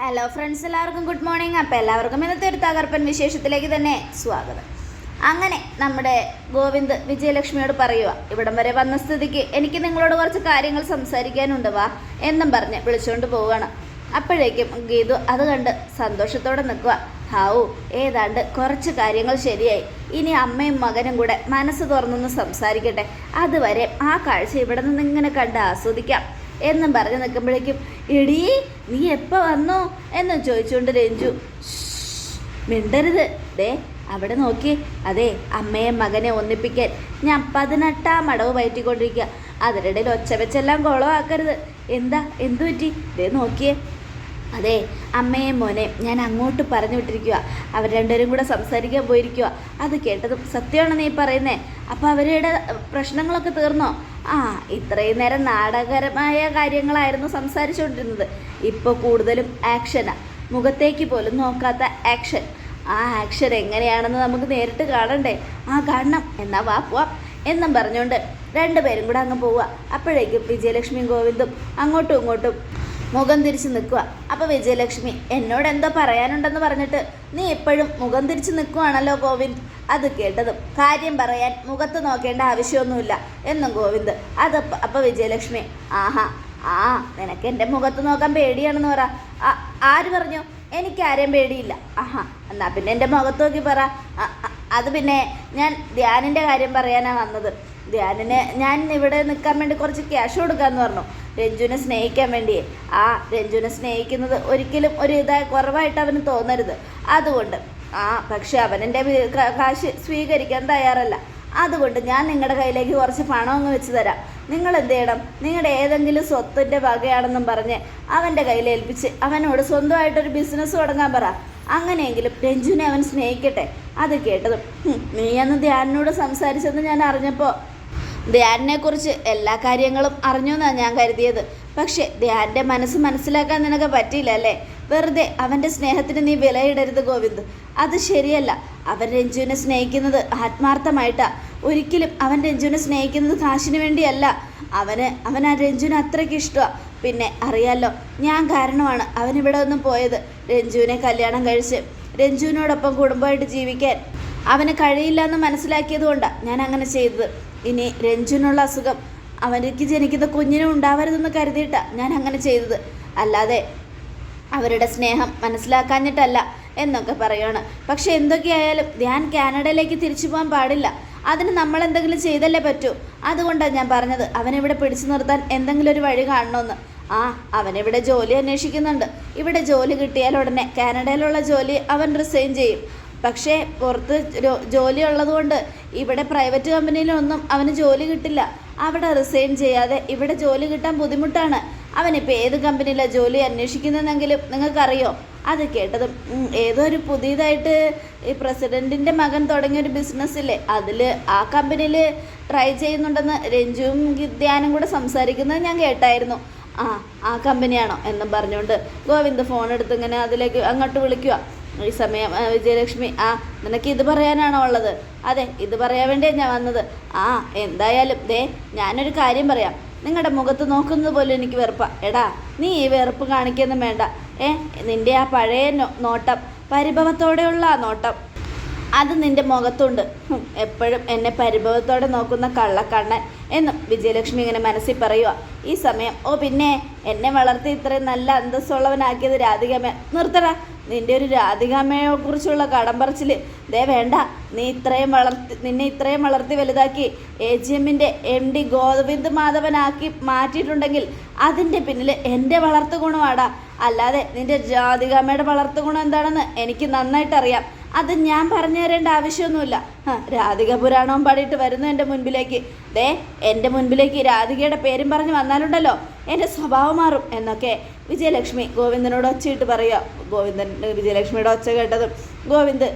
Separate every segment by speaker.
Speaker 1: Hello friends എല്ലാവർക്കും good morning അപ്പോൾ എല്ലാവർക്കും ഇന്നത്തെ ഒരു തകർപ്പൻ വിശേഷത്തിലേക്ക് തന്നെ സ്വാഗതം. അങ്ങനെ നമ്മുടെ ഗോവിന്ദ് വിജയലക്ഷ്മിയോട് പറയുക ഇവിടം വരെ വന്ന സ്ഥിതിക്ക് എനിക്ക് നിങ്ങളോട് കുറച്ച് കാര്യങ്ങൾ സംസാരിക്കാനുണ്ട് വാ എന്നും പറഞ്ഞ് വിളിച്ചുകൊണ്ട് പോവുകയാണ്. അപ്പോഴേക്കും ഗീതു അത് കണ്ട് സന്തോഷത്തോടെ നിൽക്കുക ഹാവു ഏതാണ്ട് കുറച്ച് കാര്യങ്ങൾ ശരിയായി. ഇനി അമ്മയും മകനും കൂടെ മനസ്സ് തുറന്നൊന്ന് സംസാരിക്കട്ടെ. അതുവരെ ആ കാഴ്ച ഇവിടെ നിന്ന് ഇങ്ങനെ കണ്ട് ആസ്വദിക്കാം. എന്നും പറഞ്ഞു നിൽക്കുമ്പോഴേക്കും എടീ നീ എപ്പോൾ വന്നു? എന്ന് ചോദിച്ചുകൊണ്ട് രഞ്ജു "ശ്ശ്, മിണ്ടരുത്. ദേ അവിടെ നോക്കി. അതെ അമ്മയെ മകനെ ഒന്നിപ്പിക്കാൻ ഞാൻ പതിനെട്ടാം അടവ് പയറ്റിക്കൊണ്ടിരിക്കുക അതിനിടയിൽ ഒച്ച വെച്ചെല്ലാം കുളമാക്കരുത് എന്താ എന്തു പറ്റി? ദേ നോക്കിയേ. അതെ അമ്മയും മോനെ ഞാൻ അങ്ങോട്ട് പറഞ്ഞു വിട്ടിരിക്കുക അവർ രണ്ടുപേരും കൂടെ സംസാരിക്കാൻ പോയിരിക്കുക അത് കേട്ടതും സത്യമാണ് നീ പറയുന്നേ? അപ്പോൾ അവരുടെ പ്രശ്നങ്ങളൊക്കെ തീർന്നോ? ആ ഇത്രയും നേരം നാടകരമായ കാര്യങ്ങളായിരുന്നു സംസാരിച്ചുകൊണ്ടിരുന്നത്. ഇപ്പോൾ കൂടുതലും ആക്ഷനാണ് മുഖത്തേക്ക് പോലും നോക്കാത്ത ആക്ഷൻ. ആ ആക്ഷൻ എങ്ങനെയാണെന്ന് നമുക്ക് നേരിട്ട് കാണണ്ടേ? ആ കാണണം. എന്നാ വാ പോവാം. എന്നും പറഞ്ഞുകൊണ്ട് രണ്ടുപേരും കൂടെ അങ്ങ് പോവുക അപ്പോഴേക്കും വിജയലക്ഷ്മിയും ഗോവിന്ദും അങ്ങോട്ടും ഇങ്ങോട്ടും മുഖം തിരിച്ച് നിൽക്കുക. അപ്പോൾ വിജയലക്ഷ്മി എന്നോട് എന്തോ പറയാനുണ്ടെന്ന് പറഞ്ഞിട്ട് നീ എപ്പോഴും മുഖം തിരിച്ച് നിൽക്കുവാണല്ലോ ഗോവിന്ദ്? അത് കേട്ടതും കാര്യം പറയാൻ മുഖത്ത് നോക്കേണ്ട ആവശ്യമൊന്നുമില്ല എന്നും ഗോവിന്ദ്. അത് അപ്പോൾ വിജയലക്ഷ്മി ആഹാ ആ നിനക്ക് എന്റെ മുഖത്ത് നോക്കാൻ പേടിയാണെന്ന് പറ. ആര് പറഞ്ഞു? എനിക്ക് ആരെയും പേടിയില്ല. ആഹാ എന്നാ പിന്നെ എന്റെ മുഖത്ത് നോക്കി പറ. അത് പിന്നെ ഞാൻ ധ്യാനിന്റെ കാര്യം പറയാനാണ് വന്നത്. ധ്യാനിന് ഞാൻ ഇവിടെ നിൽക്കാൻ വേണ്ടി കുറച്ച് ക്യാഷ് കൊടുക്കാമെന്ന് പറഞ്ഞു. രഞ്ജുവിനെ സ്നേഹിക്കാൻ വേണ്ടി. ആ രഞ്ജുവിനെ സ്നേഹിക്കുന്നത് ഒരിക്കലും ഒരു ഇതായ കുറവായിട്ട് അവന് തോന്നരുത്. അതുകൊണ്ട് ആ പക്ഷെ വീ- കാശ് സ്വീകരിക്കാൻ തയ്യാറല്ല. അതുകൊണ്ട് ഞാൻ നിങ്ങളുടെ കയ്യിലേക്ക് കുറച്ച് പണം അങ്ങ് വെച്ച് തരാം. നിങ്ങൾ എന്ത് ചെയ്യണം? നിങ്ങളുടെ ഏതെങ്കിലും സ്വത്തിന്റെ വകയാണെന്നും പറഞ്ഞ് അവന്റെ കയ്യിൽ ഏൽപ്പിച്ച് അവനോട് സ്വന്തമായിട്ടൊരു ബിസിനസ് തുടങ്ങാൻ പറ. അങ്ങനെയെങ്കിലും രഞ്ജുവിനെ അവൻ സ്നേഹിക്കട്ടെ. അത് കേട്ടതും "ഹും, നീ അന്ന് സംസാരിച്ചെന്ന് ഞാൻ അറിഞ്ഞപ്പോൾ ധ്യാനിനെ കുറിച്ച് എല്ലാ കാര്യങ്ങളും അറിഞ്ഞു എന്നാണ് ഞാൻ കരുതിയത്. പക്ഷേ ധ്യാന്റെ മനസ്സ് മനസ്സിലാക്കാൻ നിനക്ക് പറ്റിയില്ല അല്ലേ? വെറുതെ അവന്റെ സ്നേഹത്തിന് നീ വിലയിടരുത് ഗോവിന്ദ്. അത് ശരിയല്ല. അവൻ രഞ്ജുവിനെ സ്നേഹിക്കുന്നത് ആത്മാർത്ഥമായിട്ടാ. ഒരിക്കലും അവൻ രഞ്ജുവിനെ സ്നേഹിക്കുന്നത് കാശിന് വേണ്ടിയല്ല. അവന് അവൻ ആ രഞ്ജുവിനെ അത്രയ്ക്ക് ഇഷ്ടമാണ് പിന്നെ അറിയാലോ ഞാൻ കാരണമാണ് അവൻ ഇവിടെ ഒന്നും പോയത്. രഞ്ജുവിനെ കല്യാണം കഴിച്ച് രഞ്ജുവിനോടൊപ്പം കുടുംബമായിട്ട് ജീവിക്കാൻ. അവന് കഴിയില്ല എന്ന് മനസ്സിലാക്കിയത് കൊണ്ടാണ് ഞാൻ അങ്ങനെ ചെയ്തത്. ഇനി രഞ്ജുനുള്ള അസുഖം. അവനിക്ക് ജനിക്കുന്ന കുഞ്ഞിനും ഉണ്ടാവരുതെന്ന് കരുതിയിട്ടാണ് ഞാൻ അങ്ങനെ ചെയ്തത്. അല്ലാതെ അവരുടെ സ്നേഹം മനസ്സിലാക്കാഞ്ഞിട്ടല്ല എന്നൊക്കെ പറയുകയാണ് പക്ഷെ എന്തൊക്കെയായാലും ഞാൻ കാനഡയിലേക്ക് തിരിച്ചു പോകാൻ പാടില്ല. അതിന് നമ്മൾ എന്തെങ്കിലും ചെയ്തല്ലേ പറ്റൂ. അതുകൊണ്ടാണ് ഞാൻ പറഞ്ഞത് അവനിവിടെ പിടിച്ചു നിർത്താൻ എന്തെങ്കിലും ഒരു വഴി കാണണമെന്ന് ആ അവനിവിടെ ജോലി അന്വേഷിക്കുന്നുണ്ട്. ഇവിടെ ജോലി കിട്ടിയാൽ ഉടനെ കാനഡയിലുള്ള ജോലി അവൻ റിസൈൻ ചെയ്യും. പക്ഷേ പുറത്ത് ജോലി ഉള്ളതുകൊണ്ട് ഇവിടെ പ്രൈവറ്റ് കമ്പനിയിലൊന്നും അവന് ജോലി കിട്ടില്ല. അവിടെ റിസൈൻ ചെയ്യാതെ ഇവിടെ ജോലി കിട്ടാൻ ബുദ്ധിമുട്ടാണ്. അവനിപ്പോൾ ഏത് കമ്പനിയിലാണ് ജോലി അന്വേഷിക്കുന്നതെന്നെങ്കിലും നിങ്ങൾക്കറിയോ? അത് കേട്ടതും ഏതോ ഒരു പുതിയതായിട്ട് ഈ പ്രസിഡന്റിന്റെ മകൻ തുടങ്ങിയൊരു ബിസിനസ്സില്ലേ അതിൽ ആ കമ്പനിയിൽ ട്രൈ ചെയ്യുന്നുണ്ടെന്ന് രഞ്ജുവും ധ്യാനും കൂടെ സംസാരിക്കുന്നത് ഞാൻ കേട്ടായിരുന്നു. ആ ആ കമ്പനിയാണോ എന്നും പറഞ്ഞുകൊണ്ട് ഗോവിന്ദ് ഫോൺ എടുത്ത് ഇങ്ങനെ അതിലേക്ക് അങ്ങോട്ട് വിളിക്കുക ഈ സമയം വിജയലക്ഷ്മി ആ നിനക്ക് ഇത് പറയാനാണോ ഉള്ളത്? അതെ ഇത് പറയാൻ വേണ്ടിയാണ് ഞാൻ വന്നത്. ആ എന്തായാലും ദേ ഞാനൊരു കാര്യം പറയാം. നിങ്ങളുടെ മുഖത്ത് നോക്കുന്നത് പോലും എനിക്ക് വെറുപ്പാ. എടാ നീ ഈ വെറുപ്പ് കാണിക്കൊന്നും വേണ്ട. ഏ നിന്റെ ആ പഴയ നോട്ടം പരിഭവത്തോടെയുള്ള ആ നോട്ടം. അത് നിന്റെ മുഖത്തുണ്ട്. എപ്പോഴും എന്നെ പരിഭവത്തോടെ നോക്കുന്ന കള്ളക്കണ്ണൻ എന്ന് വിജയലക്ഷ്മി ഇങ്ങനെ മനസ്സിൽ പറയുക ഈ സമയം ഓ പിന്നെ എന്നെ വളർത്തി ഇത്രയും നല്ല അന്തസ്സുള്ളവനാക്കിയത് രാധികമേ നിർത്തടാ. നിന്റെ ഒരു രാധികാമ്മയെ കുറിച്ചുള്ള കടമ്പറച്ചിൽ ദേ വേണ്ട നീ ഇത്രയും വളർത്തി നിന്നെ ഇത്രയും വളർത്തി വലുതാക്കി എ ജി എമ്മിന്റെ എം ഡി ഗോവിന്ദ് മാധവനാക്കി മാറ്റിയിട്ടുണ്ടെങ്കിൽ അതിന്റെ പിന്നിൽ എന്റെ വളർത്തു ഗുണമാടാ. അല്ലാതെ നിന്റെ രാധികാമ്മയുടെ വളർത്തു ഗുണം എന്താണെന്ന് എനിക്ക് നന്നായിട്ട് അറിയാം അത് ഞാൻ പറഞ്ഞു തരേണ്ട ആവശ്യമൊന്നുമില്ല. രാധിക പുരാണവും പാടിയിട്ട് വരുന്നു എന്റെ മുൻപിലേക്ക്. ദേ എന്റെ മുൻപിലേക്ക് രാധികയുടെ പേരും പറഞ്ഞ് വന്നാലുണ്ടല്ലോ. എന്റെ സ്വഭാവം മാറും എന്നൊക്കെ വിജയലക്ഷ്മി ഗോവിന്ദനോട് ഒച്ചയിട്ട് പറയുക. ഗോവിന്ദൻ വിജയലക്ഷ്മിയുടെ ഒച്ച കേട്ടതും ഗോവിന്ദ്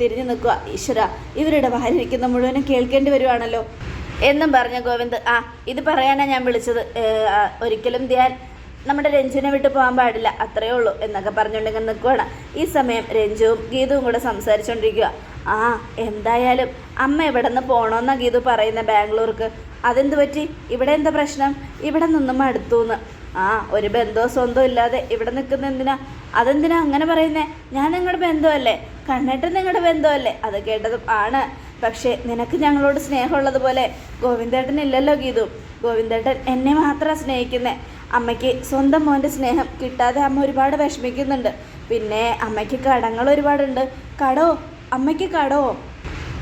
Speaker 1: തിരിഞ്ഞു നിൽക്കുക. ഈശ്വര ഇവരുടെ വാലിരിക്കുന്ന മുഴുവനും കേൾക്കേണ്ടി വരുവാണല്ലോ. എന്നും പറഞ്ഞ ഗോവിന്ദ് ആ ഇത് പറയാനാണ് ഞാൻ വിളിച്ചത്. ഒരിക്കലും ധ്യാൻ നമ്മുടെ രഞ്ജുവിനെ വിട്ട് പോകാൻ പാടില്ല അത്രയേ ഉള്ളൂ എന്നൊക്കെ പറഞ്ഞുകൊണ്ടിങ്ങനെ നിൽക്കുവാണ് ഈ സമയം രഞ്ജുവും ഗീതുവും കൂടെ സംസാരിച്ചുകൊണ്ടിരിക്കുക ആ എന്തായാലും അമ്മ ഇവിടെ നിന്ന് പോകണമെന്നാണ് ഗീതു പറയുന്നത് ബാംഗ്ലൂർക്ക്. അതെന്ത് പറ്റി? ഇവിടെ എന്താ പ്രശ്നം? ഇവിടെ നിന്നും അടുത്തുനിന്ന് ആ ഒരു ബന്ധവും സ്വന്തവും ഇല്ലാതെ ഇവിടെ നിൽക്കുന്ന എന്തിനാ? അതെന്തിനാ അങ്ങനെ പറയുന്നേ? ഞാൻ നിങ്ങളുടെ ബന്ധമല്ലേ കണ്ണേട്ടൻ നിങ്ങളുടെ ബന്ധമല്ലേ അത് കേട്ടതും ആണ്. പക്ഷേ നിനക്ക് ഞങ്ങളോട് സ്നേഹമുള്ളതുപോലെ ഗോവിന്ദേട്ടൻ ഇല്ലല്ലോ ഗീതു. ഗോവിന്ദേട്ടൻ എന്നെ മാത്രമാണ് സ്നേഹിക്കുന്നത് അമ്മയ്ക്ക് സ്വന്തം മോന്റെ സ്നേഹം കിട്ടാതെ അമ്മ ഒരുപാട് വിഷമിക്കുന്നുണ്ട്. പിന്നെ അമ്മയ്ക്ക് കടങ്ങൾ ഒരുപാടുണ്ട്. കടോ അമ്മയ്ക്ക് കടോ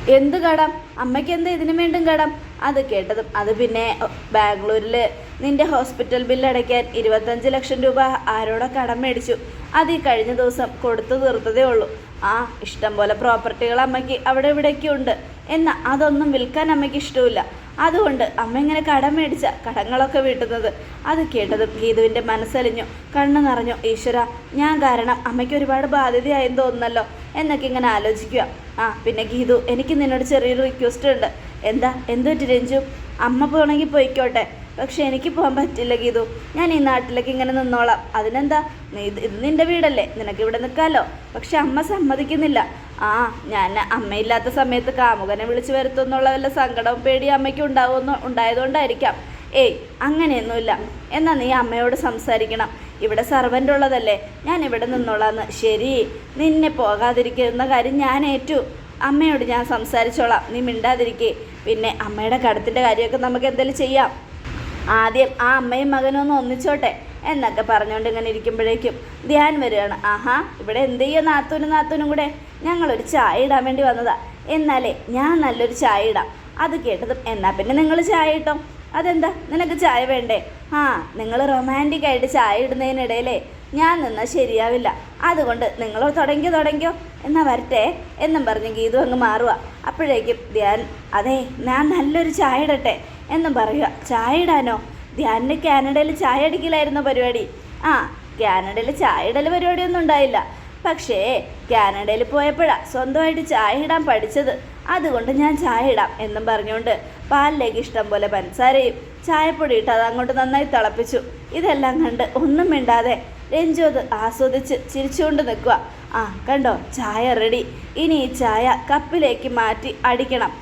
Speaker 1: എന്ത് കടം? അമ്മയ്ക്ക് എന്ത് ഇതിനു വേണ്ടും കടം? അത് കേട്ടതും അത് പിന്നെ ബാംഗ്ലൂരിൽ നിന്റെ ഹോസ്പിറ്റൽ ബില്ല് അടയ്ക്കാൻ ഇരുപത്തഞ്ച് ലക്ഷം രൂപ ആരോടെ കടം മേടിച്ചു. അത് ഈ കഴിഞ്ഞ ദിവസം കൊടുത്തു തീർത്തതേ ഉള്ളൂ. ആ ഇഷ്ടം പോലെ പ്രോപ്പർട്ടികൾ അമ്മയ്ക്ക് അവിടെ ഇവിടെയൊക്കെ ഉണ്ട്. എന്നാൽ അതൊന്നും വിൽക്കാൻ അമ്മയ്ക്ക് ഇഷ്ടമില്ല അതുകൊണ്ട് അമ്മ ഇങ്ങനെ കടം മേടിച്ച കടങ്ങളൊക്കെ വീട്ടുന്നത്. അത് കേട്ടതും ഗീതുവിന്റെ മനസ്സലിഞ്ഞു. കണ്ണു നിറഞ്ഞു ഈശ്വര ഞാൻ കാരണം അമ്മയ്ക്ക് ഒരുപാട് ബാധ്യതയായെന്ന് തോന്നുന്നല്ലോ എന്നൊക്കെ ഇങ്ങനെ ആലോചിക്കുക. ആ പിന്നെ ഗീതു എനിക്ക് നിന്നോട് ചെറിയൊരു റിക്വസ്റ്റ് ഉണ്ട്. എന്താ? എന്തുപറ്റി രഞ്ജു? അമ്മ പോകണമെങ്കിൽ പോയിക്കോട്ടെ. പക്ഷെ എനിക്ക് പോകാൻ പറ്റില്ല ഗീതു. ഞാൻ ഈ നാട്ടിലേക്ക് ഇങ്ങനെ നിന്നോളാം. അതിനെന്താ? ഇത് നിന്റെ വീടല്ലേ? നിനക്ക് ഇവിടെ നിൽക്കാമല്ലോ പക്ഷെ അമ്മ സമ്മതിക്കുന്നില്ല. ആ ഞാൻ അമ്മയില്ലാത്ത സമയത്ത് കാമുകനെ വിളിച്ചു വരുത്തുന്നുള്ള വല്ല സങ്കടവും പേടി അമ്മയ്ക്ക് ഉണ്ടാവുമെന്ന് ഉണ്ടായതുകൊണ്ടായിരിക്കാം. ഏയ് അങ്ങനെയൊന്നുമില്ല. എന്നാൽ നീ അമ്മയോട് സംസാരിക്കണം. ഇവിടെ സർവന്റ് ഉള്ളതല്ലേ? ഞാൻ ഇവിടെ നിന്നോളാന്ന്. ശരി നിന്നെ പോകാതിരിക്കുന്ന കാര്യം ഞാൻ ഏറ്റു. അമ്മയോട് ഞാൻ സംസാരിച്ചോളാം. നീ മിണ്ടാതിരിക്കേ. പിന്നെ അമ്മയുടെ കടത്തിന്റെ കാര്യമൊക്കെ നമുക്ക് എന്തെങ്കിലും ചെയ്യാം. ആദ്യം ആ അമ്മയും മകനും ഒന്ന് ഒന്നിച്ചോട്ടെ. എന്നൊക്കെ പറഞ്ഞുകൊണ്ട് ഇങ്ങനെ ഇരിക്കുമ്പോഴേക്കും ധ്യാൻ വരികയാണ്. ആഹാ ഇവിടെ എന്ത് ചെയ്യുക നാത്തൂനും നാത്തൂനും കൂടെ? ഞങ്ങളൊരു ചായ ഇടാൻ വേണ്ടി വന്നതാ. എന്നാലേ ഞാൻ നല്ലൊരു ചായ ഇടാം. അത് കേട്ടതും എന്നാൽ പിന്നെ നിങ്ങൾ ചായ ഇട്ടോ? അതെന്താ? നിനക്ക് ചായ വേണ്ടേ? ആ നിങ്ങൾ റൊമാന്റിക് ആയിട്ട് ചായ ഇടുന്നതിനിടയിലേ ഞാൻ നിന്നാൽ ശരിയാവില്ല. അതുകൊണ്ട് നിങ്ങൾ തുടങ്ങിയോ തുടങ്ങിയോ എന്നാൽ വരട്ടെ. എന്നും പറഞ്ഞ് ഗീതു അങ്ങ് മാറുക അപ്പോഴേക്കും ധ്യാൻ അതെ ഞാൻ നല്ലൊരു ചായ ഇടട്ടെ എന്നും പറയുക ചായ ഇടാനോ? ധ്യാനിന് കാനഡയിൽ ചായ അടിക്കലായിരുന്നു പരിപാടി. ആ കാനഡയിൽ ചായ ഇടൽ പരിപാടിയൊന്നും ഉണ്ടായില്ല. പക്ഷേ കാനഡയിൽ പോയപ്പോഴാണ് സ്വന്തമായിട്ട് ചായ ഇടാൻ പഠിച്ചത്. അതുകൊണ്ട് ഞാൻ ചായ ഇടാം എന്നും പറഞ്ഞുകൊണ്ട് പാലിലേക്ക് ഇഷ്ടം പോലെ പഞ്ചസാരയും ചായപ്പൊടി ഇട്ട് അത് അങ്ങോട്ട് നന്നായി തിളപ്പിച്ചു. ഇതെല്ലാം കണ്ട് ഒന്നും മിണ്ടാതെ രഞ്ജു അത് ആസ്വദിച്ച് ചിരിച്ചുകൊണ്ട് നിൽക്കുക ആ കണ്ടോ? ചായ റെഡി ഇനി ഈ ചായ കപ്പിലേക്ക് മാറ്റി അടിക്കണം.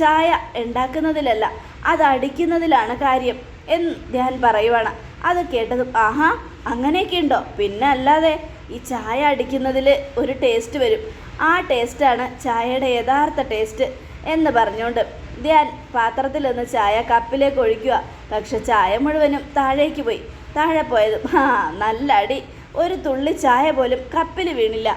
Speaker 1: ചായ ഉണ്ടാക്കുന്നതിലല്ല അത് അടിക്കുന്നതിലാണ് കാര്യം. എന്ന് ഞാൻ പറയുവാണ്. അത് കേട്ടതും ആഹാ അങ്ങനെയൊക്കെ ഉണ്ടോ? പിന്നെ അല്ലാതെ ഈ ചായ അടിക്കുന്നതിൽ ഒരു ടേസ്റ്റ് വരും. ആ ടേസ്റ്റാണ് ചായയുടെ യഥാർത്ഥ ടേസ്റ്റ് എന്ന് പറഞ്ഞുകൊണ്ട് ധ്യാൻ പാത്രത്തിൽ നിന്ന് ചായ കപ്പിലേക്ക് ഒഴിക്കുക. പക്ഷെ ചായ മുഴുവനും താഴേക്ക് പോയി. താഴെ പോയതും ആ നല്ല അടി. ഒരു തുള്ളി ചായ പോലും കപ്പിൽ വീണില്ല.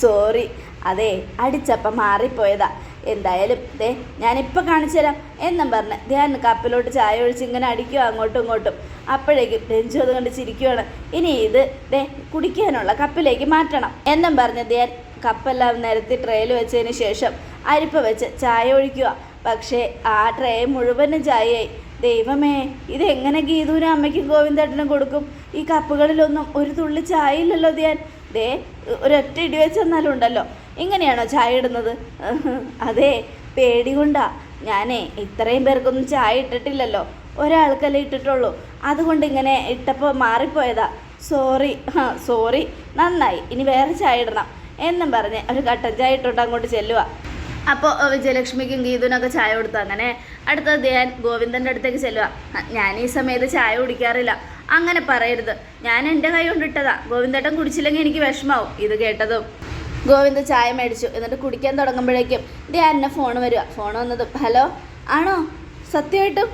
Speaker 1: സോറി. അതെ അടിച്ചപ്പം മാറിപ്പോയതാ. എന്തായാലും ദേ ഞാനിപ്പോൾ കാണിച്ചു തരാം എന്നും പറഞ്ഞ് ധ്യാൻ കപ്പിലോട്ട് ചായ ഒഴിച്ച് ഇങ്ങനെ അടിക്കുക അങ്ങോട്ടും ഇങ്ങോട്ടും. അപ്പോഴേക്കും രഞ്ജു അത് കണ്ട് ചിരിക്കുകയാണ് ഇനി ഇത് ദേ കുടിക്കാനുള്ള കപ്പിലേക്ക് മാറ്റണം. എന്നും പറഞ്ഞ് ധ്യാൻ കപ്പെല്ലാം നിരത്തി ട്രേയിൽ വെച്ചതിന് ശേഷം അരിപ്പ വെച്ച് ചായ ഒഴിക്കുക. പക്ഷേ ആ ട്രേ മുഴുവനും ചായയായി. ദൈവമേ ഇതെങ്ങനെ ഗീതുവിനും അമ്മയ്ക്കും ഗോവിന്ദേട്ടനും കൊടുക്കും? ഈ കപ്പുകളിലൊന്നും ഒരു തുള്ളി ചായ ഇല്ലല്ലോ ധ്യാൻ ദേ ഒരൊറ്റ ഇടി വെച്ചെന്നാലും ഉണ്ടല്ലോ. ഇങ്ങനെയാണോ ചായ ഇടുന്നത്? അതെ പേടി കൊണ്ടാ ഞാനേ ഇത്രയും പേർക്കൊന്നും ചായ ഇട്ടിട്ടില്ലല്ലോ. ഒരാൾക്കല്ലേ ഇട്ടിട്ടുള്ളൂ. അതുകൊണ്ട് ഇങ്ങനെ ഇട്ടപ്പോൾ മാറിപ്പോയതാ. സോറി ആ സോറി. നന്നായി. ഇനി വേറെ ചായ ഇടണം. എന്നും പറഞ്ഞ് ഒരു കട്ടൻ ചായ ഇട്ടോട്ട് അങ്ങോട്ട് ചെല്ലുക അപ്പോൾ വിജയലക്ഷ്മിക്കും ഗീതുവിനൊക്കെ ചായ കൊടുത്തു. അങ്ങനെ അടുത്ത ധ്യാൻ ഗോവിന്ദന്റെ അടുത്തേക്ക് ചെല്ലുക ഞാൻ ഈ സമയത്ത് ചായ കുടിക്കാറില്ല. അങ്ങനെ പറയരുത്. ഞാൻ എന്റെ കൈ കൊണ്ടിട്ടതാ ഗോവിന്ദേട്ടൻ കുടിച്ചില്ലെങ്കിൽ എനിക്ക് വിഷമാവും. ഇത് കേട്ടതും. ഗോവിന്ദ് ചായ മേടിച്ചു. എന്നിട്ട് കുടിക്കാൻ തുടങ്ങുമ്പോഴേക്കും ധ്യാനിന് ഫോൺ വരിക. ഫോൺ വന്നതും. ഹലോ? ആണോ? സത്യമായിട്ടും?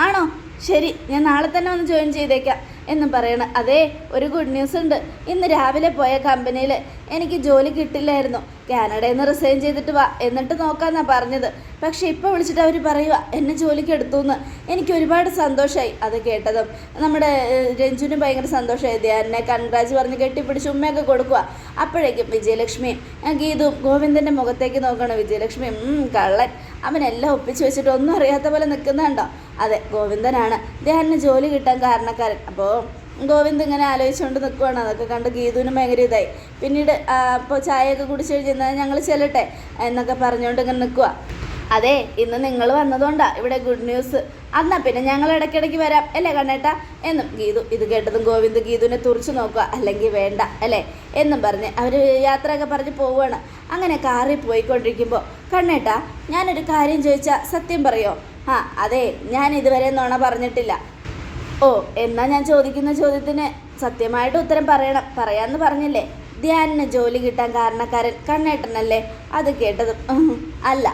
Speaker 1: ആണോ? ശരി ഞാൻ നാളെ തന്നെ ഒന്ന് ജോയിൻ ചെയ്തേക്കാം. എന്ന് പറയണം. അതെ ഒരു ഗുഡ് ന്യൂസ് ഉണ്ട്. ഇന്ന് രാവിലെ പോയ കമ്പനിയിൽ എനിക്ക് ജോലി കിട്ടില്ലായിരുന്നു. കാനഡയിൽ നിന്ന് റിസൈൻ ചെയ്തിട്ട് വാ. എന്നിട്ട് നോക്കാമെന്നാണ് പറഞ്ഞത്. പക്ഷേ ഇപ്പോൾ വിളിച്ചിട്ട് അവർ പറയുക എന്നെ ജോലിക്ക് എടുത്തു എന്ന് എനിക്ക് ഒരുപാട് സന്തോഷമായി അത് കേട്ടതും. നമ്മുടെ രഞ്ജുവിനും ഭയങ്കര സന്തോഷമായി ധ്യാനെ കൺഗ്രാജ് പറഞ്ഞ് കെട്ടിപ്പിടിച്ച് ഉമ്മയൊക്കെ കൊടുക്കുക അപ്പോഴേക്കും വിജയലക്ഷ്മിയും ഗീതും ഗോവിന്ദന്റെ മുഖത്തേക്ക് നോക്കണം വിജയലക്ഷ്മി. ഉം, കള്ളൻ. അവനെല്ലാം ഒപ്പിച്ച് വെച്ചിട്ട് ഒന്നും അറിയാത്ത പോലെ നിൽക്കുന്നുണ്ടോ? അതെ ഗോവിന്ദനാണ്. ധ്യാനിന് ജോലി കിട്ടാൻ കാരണക്കാരൻ. അപ്പോൾ ഗോവിന്ദ് ഇങ്ങനെ ആലോചിച്ചുകൊണ്ട് നിൽക്കുവാണ് അതൊക്കെ കണ്ട് ഗീതുവിനും ഭയങ്കര ഇതായി. പിന്നീട് അപ്പോൾ ചായയൊക്കെ കുടിച്ച് കഴിഞ്ഞാൽ ഞങ്ങൾ ചെല്ലട്ടെ എന്നൊക്കെ പറഞ്ഞുകൊണ്ട് ഇങ്ങനെ നിൽക്കുക അതെ ഇന്ന് നിങ്ങൾ വന്നതുകൊണ്ടാണ് ഇവിടെ ഗുഡ് ന്യൂസ് എന്നാൽ പിന്നെ ഞങ്ങൾ ഇടയ്ക്കിടയ്ക്ക് വരാം. അല്ലേ കണ്ണേട്ട? എന്നും ഗീതു ഇത് കേട്ടതും ഗോവിന്ദ് ഗീതുവിനെ തുറച്ചു നോക്കുക. അല്ലെങ്കിൽ വേണ്ട അല്ലേ? എന്നും പറഞ്ഞ് അവർ യാത്രയൊക്കെ പറഞ്ഞ് പോവുകയാണ്. അങ്ങനെ കാറിൽ പോയിക്കൊണ്ടിരിക്കുമ്പോൾ കണ്ണേട്ട ഞാനൊരു കാര്യം ചോദിച്ചാൽ സത്യം പറയോ? ആ അതെ ഞാൻ ഇതുവരെ നുണ പറഞ്ഞിട്ടില്ല. ഓ എന്നാ ഞാൻ ചോദിക്കുന്ന ചോദ്യത്തിന് സത്യമായിട്ട് ഉത്തരം പറയണം. പറയാന്ന് പറഞ്ഞില്ലേ? ധ്യാനിന് ജോലി കിട്ടാൻ കാരണക്കാരൻ കണ്ണേട്ടനല്ലേ? അത് കേട്ടത്. അല്ല.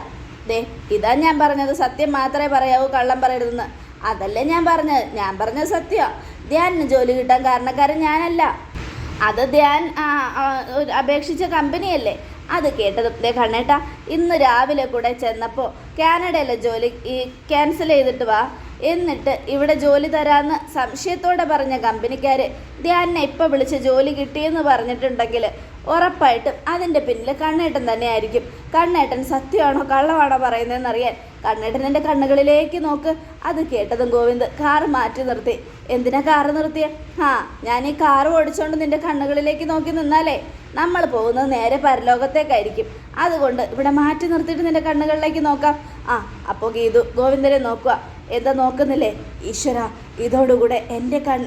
Speaker 1: ദേ ഇതാ ഞാൻ പറഞ്ഞത് സത്യം മാത്രമേ പറയാവൂ കള്ളം പറയരുതെന്ന്. അതല്ലേ ഞാൻ പറഞ്ഞത്? ഞാൻ പറഞ്ഞത് സത്യം. ധ്യാനിന് ജോലി കിട്ടാൻ കാരണക്കാരൻ ഞാനല്ല. അത് ധ്യാൻ അപേക്ഷിച്ച കമ്പനിയല്ലേ? അത് കേട്ടതും. ദേ കണ്ണേട്ടാ ഇന്ന് രാവിലെ കൂടെ ചെന്നപ്പോൾ കാനഡയിലെ ജോലി ഈ ക്യാൻസൽ ചെയ്തിട്ട് വാ. എന്നിട്ട് ഇവിടെ ജോലി തരാമെന്ന് സംശയത്തോടെ പറഞ്ഞ കമ്പനിക്കാർ ധ്യാനെ ഇപ്പം വിളിച്ച് ജോലി കിട്ടിയെന്ന് പറഞ്ഞിട്ടുണ്ടെങ്കിൽ ഉറപ്പായിട്ടും അതിന്റെ പിന്നിൽ കണ്ണേട്ടൻ തന്നെയായിരിക്കും. കണ്ണേട്ടൻ സത്യമാണോ കള്ളമാണോ പറയുന്നതെന്ന് അറിയാൻ കണ്ണേട്ടൻ കണ്ണുകളിലേക്ക് നോക്ക്. അത് കേട്ടതും ഗോവിന്ദ് കാർ മാറ്റി നിർത്തി. എന്തിനാ കാറ് നിർത്തിയ? ആ ഞാൻ ഈ കാറ് ഓടിച്ചുകൊണ്ട് നിന്റെ കണ്ണുകളിലേക്ക് നോക്കി നിന്നാലേ നമ്മൾ പോകുന്നത് നേരെ പരലോകത്തേക്കായിരിക്കും. അതുകൊണ്ട് ഇവിടെ മാറ്റി നിർത്തിയിട്ട് നിന്റെ കണ്ണുകളിലേക്ക് നോക്കാം. ആ അപ്പോൾ ഗീതു ഗോവിന്ദനെ നോക്കുക. എന്താ നോക്കുന്നില്ലേ? ഈശ്വര ഇതോടുകൂടെ എന്റെ കൺ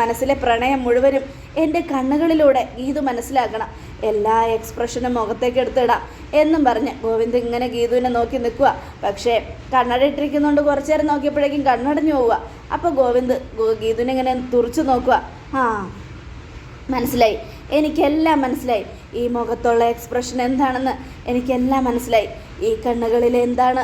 Speaker 1: മനസ്സിലെ പ്രണയം മുഴുവനും എന്റെ കണ്ണുകളിലൂടെ ഗീതു മനസ്സിലാക്കണം. എല്ലാ എക്സ്പ്രഷനും മുഖത്തേക്ക് എടുത്തിടാം എന്നും പറഞ്ഞ് ഗോവിന്ദ് ഇങ്ങനെ ഗീതുവിനെ നോക്കി നിൽക്കുക പക്ഷേ കണ്ണട ഇട്ടിരിക്കുന്നതുകൊണ്ട് കുറച്ചു നേരം നോക്കിയപ്പോഴേക്കും കണ്ണടഞ്ഞു പോവുക അപ്പോൾ ഗോവിന്ദ് ഗീതുവിനെ ഇങ്ങനെ തുറച്ചു നോക്കുക ആ മനസ്സിലായി. എനിക്കെല്ലാം മനസ്സിലായി. ഈ മുഖത്തുള്ള എക്സ്പ്രഷൻ എന്താണെന്ന് എനിക്കെല്ലാം മനസ്സിലായി. ഈ കണ്ണുകളിൽ എന്താണ്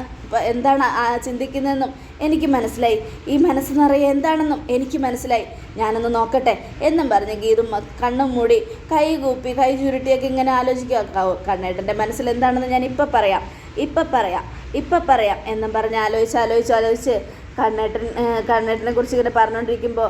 Speaker 1: എന്താണ് ചിന്തിക്കുന്നതെന്നും എനിക്ക് മനസ്സിലായി. ഈ മനസ്സ് നിറയെ എന്താണെന്നും എനിക്ക് മനസ്സിലായി. ഞാനൊന്ന് നോക്കട്ടെ എന്നും പറഞ്ഞ് ഗീതും കണ്ണും മൂടി കൈ കൂപ്പി കൈ ചുരുട്ടിയൊക്കെ ഇങ്ങനെ ആലോചിക്കുക. കണ്ണേട്ടന്റെ മനസ്സിൽ എന്താണെന്ന് ഞാൻ ഇപ്പം പറയാം. ഇപ്പം പറയാം. ഇപ്പം പറയാം എന്നും പറഞ്ഞ് ആലോചിച്ച് ആലോചിച്ച് ആലോചിച്ച് കണ്ണേട്ടൻ കണ്ണേട്ടനെ കുറിച്ച് ഇങ്ങനെ പറഞ്ഞുകൊണ്ടിരിക്കുമ്പോൾ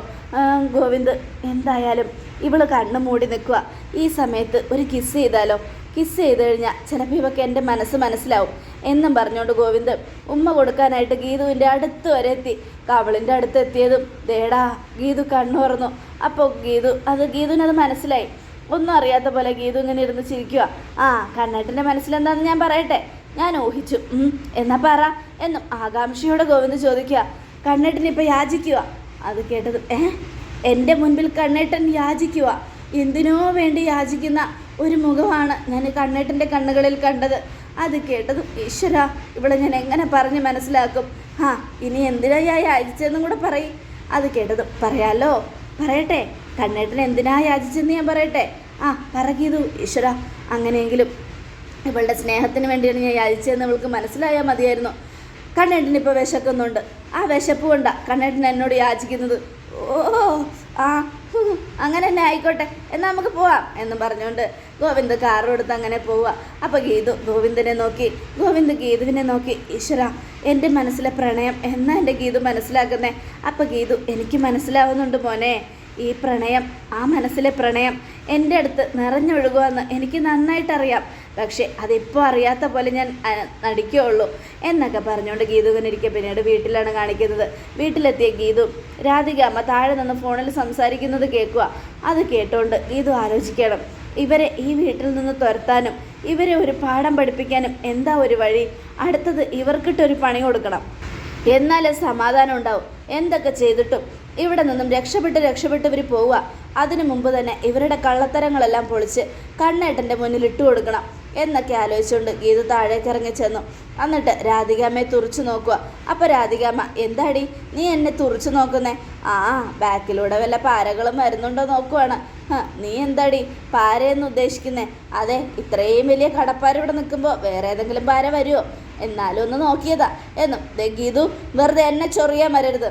Speaker 1: ഗോവിന്ദ് എന്തായാലും ഇവൾ കണ്ണു മൂടി നിൽക്കുക ഈ സമയത്ത് ഒരു കിസ് ചെയ്താലോ? കിസ് ചെയ്ത് കഴിഞ്ഞാൽ ചിലപ്പോൾ എന്റെ മനസ്സ് മനസ്സിലാവും. എന്നും പറഞ്ഞുകൊണ്ട് ഗോവിന്ദ് ഉമ്മ കൊടുക്കാനായിട്ട് ഗീതുവിന്റെ അടുത്ത് വരെ എത്തി. കവളിന്റെ അടുത്ത് എത്തിയതും ദേടാ ഗീതു കണ്ണു അപ്പോൾ ഗീതു അത് ഗീതുവിനത് മനസ്സിലായി. ഒന്നും അറിയാത്ത പോലെ ഗീതു ഇങ്ങനെ ഇരുന്ന് ചിരിക്കുക ആ കണ്ണേട്ടന്റെ മനസ്സിലെന്താണെന്ന് ഞാൻ പറയട്ടെ? ഞാൻ ഊഹിച്ചു. എന്നാ പറ എന്നും ആകാംക്ഷയോടെ ഗോവിന്ദ് ചോദിക്കുക കണ്ണേട്ടൻ ഇപ്പം യാചിക്കുക അത് കേട്ടത് ഏ? എന്റെ മുൻപിൽ കണ്ണേട്ടൻ യാചിക്കുക എന്തിനോ വേണ്ടി യാചിക്കുന്ന ഒരു മുഖമാണ് ഞാൻ കണ്ണേട്ടന്റെ കണ്ണുകളിൽ കണ്ടത്. അത് കേട്ടത് ഈശ്വര ഇവിടെ ഞാൻ എങ്ങനെ പറഞ്ഞ് മനസ്സിലാക്കും? ആ ഇനി എന്തിനാ യാചിച്ചതെന്നും കൂടെ പറയും. അത് കേട്ടത് പറയാലോ? പറയട്ടെ കണ്ണേട്ടൻ എന്തിനാ യാചിച്ചെന്ന് ഞാൻ പറയട്ടെ. ആ പറകിയതു ഈശ്വര. അങ്ങനെയെങ്കിലും ഇവളുടെ സ്നേഹത്തിന് വേണ്ടിയാണ് ഞാൻ യാചിച്ചതെന്ന് ഇവൾക്ക് മനസ്സിലായാൽ മതിയായിരുന്നു. കണ്ണേട്ടൻ ഇപ്പോൾ വിശക്കുന്നുണ്ട്. ആ വിശപ്പ് കൊണ്ടാണ് കണ്ണേട്ടൻ എന്നോട് യാചിക്കുന്നത്. ഓ ആ അങ്ങനെ തന്നെ ആയിക്കോട്ടെ എന്നാൽ നമുക്ക് പോവാം എന്ന് പറഞ്ഞുകൊണ്ട് ഗോവിന്ദ് കാറും എടുത്ത് അങ്ങനെ പോവുക അപ്പോൾ ഗീതു ഗോവിന്ദനെ നോക്കി ഗോവിന്ദ് ഗീതുവിനെ നോക്കി ഈശ്വര എന്റെ മനസ്സിലെ പ്രണയം എന്നാ എന്റെ ഗീതു മനസ്സിലാക്കുന്നേ? അപ്പോൾ ഗീതു എനിക്ക് മനസ്സിലാവുന്നുണ്ട് മോനെ ഈ പ്രണയം ആ മനസ്സിലെ പ്രണയം എന്റെ അടുത്ത് നിറഞ്ഞൊഴുകുമെന്ന് എനിക്ക് നന്നായിട്ടറിയാം. പക്ഷേ അതിപ്പോൾ അറിയാത്ത പോലെ ഞാൻ നടിക്കുകയുള്ളൂ എന്നൊക്കെ പറഞ്ഞുകൊണ്ട് ഗീതു ഇരിക്കുക പിന്നീട് വീട്ടിലാണ് കാണിക്കുന്നത്. വീട്ടിലെത്തിയ ഗീതു രാധിക അമ്മ താഴെ നിന്ന് ഫോണിൽ സംസാരിക്കുന്നത് കേൾക്കുക അത് കേട്ടുകൊണ്ട് ഗീതു ആലോചിക്കണം. ഇവരെ ഈ വീട്ടിൽ നിന്ന് തുരത്താനും ഇവരെ ഒരു പാഠം പഠിപ്പിക്കാനും എന്താ ഒരു വഴി? അടുത്തത് ഇവർക്കിട്ടൊരു പണി കൊടുക്കണം. എന്നാലേ സമാധാനം ഉണ്ടാവും. എന്തൊക്കെ ചെയ്തിട്ടും ഇവിടെ നിന്നും രക്ഷപ്പെട്ട് രക്ഷപ്പെട്ട് ഇവർ പോവുക. അതിനു മുമ്പ് തന്നെ ഇവരുടെ കള്ളത്തരങ്ങളെല്ലാം പൊളിച്ച് കണ്ണേട്ടന്റെ മുന്നിൽ ഇട്ടു കൊടുക്കണം. എന്നൊക്കെ ആലോചിച്ചുകൊണ്ട് ഗീത താഴേക്ക് ഇറങ്ങി ചെന്നു. എന്നിട്ട് രാധികാമ്മയെ തുറച്ചു നോക്കുക അപ്പോൾ രാധികാമ്മ എന്താടി നീ എന്നെ തുറച്ചു നോക്കുന്നേ? ആ ബാക്കിലൂടെ വല്ല പാരകളും വരുന്നുണ്ടോ നോക്കുവാണ്. നീ എന്താടി പാരയെന്ന് ഉദ്ദേശിക്കുന്നേ? അതെ ഇത്രയും വലിയ കടപ്പാര ഇവിടെ നിൽക്കുമ്പോൾ വേറെ ഏതെങ്കിലും പാര വരുമോ എന്നാലും ഒന്ന് നോക്കിയതാ. എന്നും ഗീതു വെറുതെ എന്നെ ചൊറിയാൻ വരരുത്.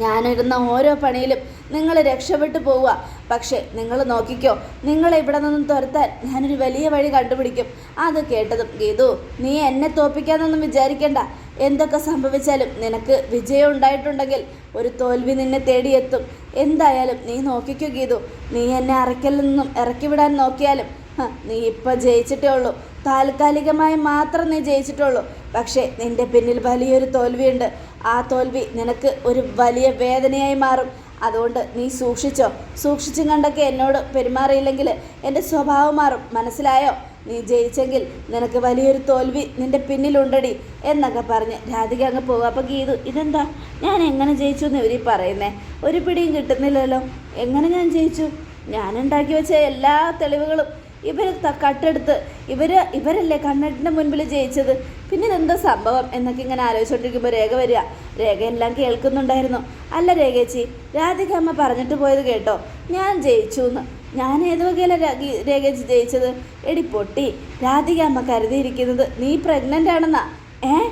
Speaker 1: ഞാനിരുന്ന ഓരോ പണിയിലും നിങ്ങൾ രക്ഷപ്പെട്ടു പോവുക. പക്ഷേ നിങ്ങൾ നോക്കിക്കോ നിങ്ങളെ ഇവിടെ നിന്നും തുരത്താൻ ഞാനൊരു വലിയ വഴി കണ്ടുപിടിക്കും. അത് കേട്ടതും ഗീതു നീ എന്നെ തോപ്പിക്കാന്നൊന്നും വിചാരിക്കേണ്ട. എന്തൊക്കെ സംഭവിച്ചാലും നിനക്ക് വിജയം ഉണ്ടായിട്ടുണ്ടെങ്കിൽ ഒരു തോൽവി നിന്നെ തേടിയെത്തും. എന്തായാലും നീ നോക്കിക്കോ ഗീതു. നീ എന്നെ അറയ്ക്കലിൽ നിന്നും ഇറക്കി വിടാൻ നോക്കിയാലും നീ ഇപ്പം ജയിച്ചിട്ടേ ഉള്ളൂ. താൽക്കാലികമായി മാത്രം നീ ജയിച്ചിട്ടുള്ളൂ പക്ഷേ നിന്റെ പിന്നിൽ വലിയൊരു തോൽവിയുണ്ട്. ആ തോൽവി നിനക്ക് ഒരു വലിയ വേദനയായി മാറും. അതുകൊണ്ട് നീ സൂക്ഷിച്ചോ. സൂക്ഷിച്ചും കണ്ടൊക്കെ എന്നോട് പെരുമാറിയില്ലെങ്കിൽ എന്റെ സ്വഭാവം മാറും. മനസ്സിലായോ? നീ ജയിച്ചെങ്കിൽ നിനക്ക് വലിയൊരു തോൽവി നിന്റെ പിന്നിലുണ്ടടി എന്നൊക്കെ പറഞ്ഞ് രാധിക അങ്ങ് പോകും. അപ്പോൾ ഗീതു ഇതെന്താ? ഞാൻ എങ്ങനെ ജയിച്ചു എന്ന് ഇവരീ പറയുന്നേ. ഒരു പിടിയും കിട്ടുന്നില്ലല്ലോ. എങ്ങനെ ഞാൻ ജയിച്ചു? ഞാൻ ഉണ്ടാക്കി വെച്ച എല്ലാ തെളിവുകളും ഇവർ കട്ടെടുത്ത് ഇവർ ഇവരല്ലേ കണ്ണട്ടിന്റെ മുൻപിൽ ജയിച്ചത്? പിന്നെ ഇതെന്താ സംഭവം എന്നൊക്കെ ഇങ്ങനെ ആലോചിച്ചുകൊണ്ടിരിക്കുമ്പോൾ രേഖ വരിക. രേഖ എല്ലാം കേൾക്കുന്നുണ്ടായിരുന്നു. അല്ല രേഖേച്ചി രാധിക അമ്മ പറഞ്ഞിട്ട് പോയത് കേട്ടോ? ഞാൻ ജയിച്ചു എന്ന് ഞാൻ ഏത് വകയല്ല രേഖേച്ചി ജയിച്ചത്? എടി പൊട്ടി രാധിക അമ്മ കരുതിയിരിക്കുന്നത് നീ പ്രഗ്നന്റ് ആണെന്നാ. ഏ?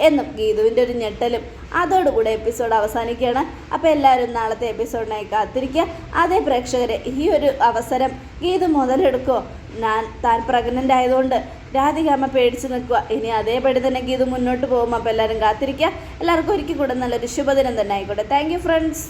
Speaker 1: എന്നും ഗീതുവിന്റെ ഒരു ഞെട്ടലും. അതോടുകൂടെ എപ്പിസോഡ് അവസാനിക്കുകയാണ്. അപ്പോൾ എല്ലാവരും നാളത്തെ എപ്പിസോഡിനായി കാത്തിരിക്കുക. അതേ പ്രേക്ഷകരെ ഈ ഒരു അവസരം ഗീതു മുതലെടുക്കോ? ഞാൻ താൻ പ്രഗ്നന്റ് ആയതുകൊണ്ട് രാധിക അമ്മ പേടിച്ച് നിൽക്കുക. ഇനി അതേപടി തന്നെ ഗീത് മുന്നോട്ട് പോകും. അപ്പോൾ എല്ലാവരും കാത്തിരിക്കുക. എല്ലാവർക്കും ഒരിക്കൽ കൂടെ നല്ലൊരു ശുഭദിനം തന്നെ ആയിക്കോട്ടെ. Thank friends